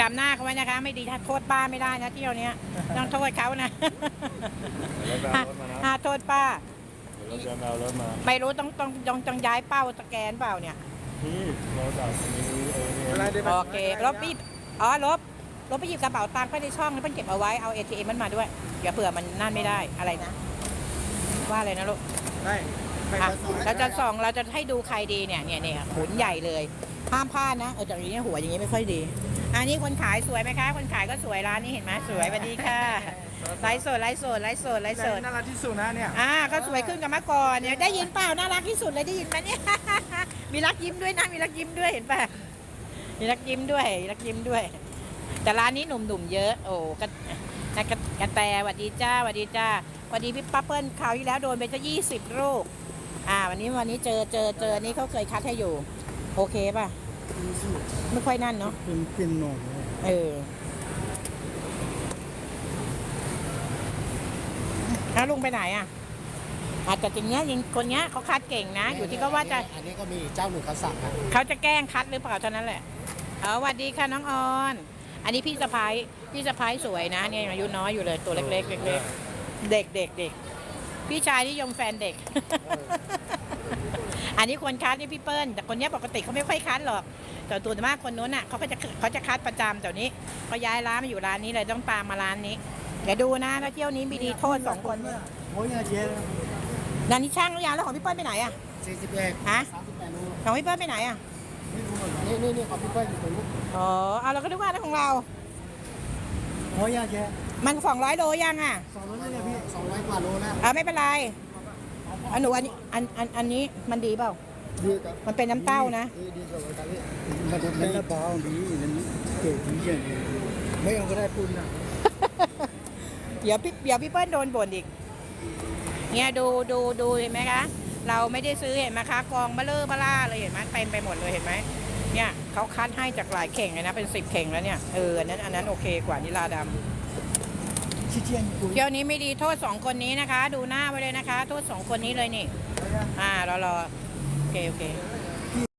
จำหน้าเขาไว้นะคะ ไม่ดีถ้าโทษป้าไม่ได้นะเที่ยวเนี้ยต้องโทษเขานะเดี๋ยวเราไปเอารถมานะห้าโทษป้า เดี๋ยวเราจะเอารถมาไม่รู้ต้องต้องต้องต้องย้ายเป้าสแกนเปล่าเนี่ยพี่เราจากนี้เออเนี่ยอะไรได้ไหมโอเคลบพี่อ๋อลบลบไปหยิบกระเป๋าตังค์ไปในช่องแล้วเพิ่นเก็บเอาไว้เอา ATM มันมาด้วยอย่าเผื่อมันนั่นไม่ได้อะไรนะ ว่าอะไรนะลูกได้ไปอะส่งให้เราจะส่องเราจะให้ดูใครดีเนี่ยเนี่ยเนี่ยขุนใหญ่เลยห้ามพลาดนะเออจากนี้หัวอย่างนี้ไม่ค่อยดี อันนี้คนขายสวยไหมคะ คนขายก็สวยร้านนี้เห็นไหมสวยสวัสดีค่ะไลฟ์สดไลฟ์สดไลฟ์สดไลฟ์สดน่ารักที่สุดนะเนี่ยอ่าก็สวยขึ้นกับเมื่อก่อนเนี่ยได้ยินเปล่าน่ารักที่สุดเลยได้ยินไหมเนี่ยมีรักยิ้มด้วยนะมีรักยิ้มด้วยเห็นป่ะมีรักยิ้มด้วยมีรักยิ้มด้วย แต่ร้านนี้หนุ่มๆเยอะ โอ้กระกระกระกระแตสวัสดีจ้าสวัสดีจ้าสวัสดีพี่ป้าเปิ้ลคราวที่แล้วโดนไปจะยี่สิบลูกอ่า วันนี้วันนี้เจอเจอเจอนี่เขาเคยคัดให้อยู่ โอเคป่ะ ไม่ค่อยนั่นเนาะเป็นเป็นหนอนเออแล้วลุงไปไหนอะอาจจะจริงเนี้ยยิงคนเนี้ยเขาคัดเก่งนะ อยู่ที่เขาว่าจะอันนี้ก็มีเจ้าหนึ่งเขาสั่งนะเขาจะแกล้งคัดหรือเปล่าเท่านั้นแหละเออสวัสดีค่ะน้องออน อันนี้พี่สะพ้ายพี่สะพ้ายสวยนะเนี่ยยังอายุน้อยอยู่เลยตัวเล็กๆเล็กๆเด็กเด็กเด็กพี่ชายนิยมแฟนเด็ก อันนี้คนคัดนี่พี่เปิ้ลแต่คนเนี้ยปกติเขาไม่ค่อยคัดหรอก แต่ตัวมากคนนู้นอะเขาก็จะเขาจะคัดประจำแต่นี้เขาย้ายร้านมาอยู่ร้านนี้เลยต้องตามมาร้านนี้เดี๋ยวดูนะแล้วเที่ยวนี้มีดีโทษสองคนโอ้ยเจ๊นันนี้ช่างหรือยังแล้วของพี่เปิ้ลไปไหนอะสี่สิบเอ็ดฮะสามสิบแปดโลของพี่เปิ้ลไปไหนอะไม่รู้เหมือนกันนี่นี่นี่ของพี่เปิ้ลอยู่ตรงนู้นอ๋อเอาเราก็นึกว่านั่นของเราโอ้ยเจ๊มันสองร้อยโลยังอะสองร้อยเลยพี่สองร้อยกว่าโลแล้วอ่าไม่เป็นไร อันหนูอันนี้อันอันอันนี้มันดีเปล่า ดีกับมันเป็นน้ำเต้านะ ดีดีกับอะไรมันจะเป็นเบาดีนั่นเกิดดีเช่นไม่เอาก็ได้ปุ่นนะเดี๋ยวพี่เดี๋ยวพี่เปิ้ลโดนบ่นอีก เนี่ยดูดูดูเห็นไหมคะ เราไม่ได้ซื้อเห็นไหมคะกองเบลเลอร์เบล่าเลยเห็นไหมเต็มไปหมดเลยเห็นไหมเนี่ยเขาคัดให้จากหลายเข่งเลยนะเป็นสิบเข่งแล้วเนี่ยเอออันนั้นอันนั้นโอเคกว่านิลาดำ เจียนกุยเที่ยวนี้ไม่ดีโทษสองคนนี้นะคะ ดูหน้าไว้เลยนะคะ โทษสองคนนี้เลยนี่ อ่ารอรอโอเคโอเค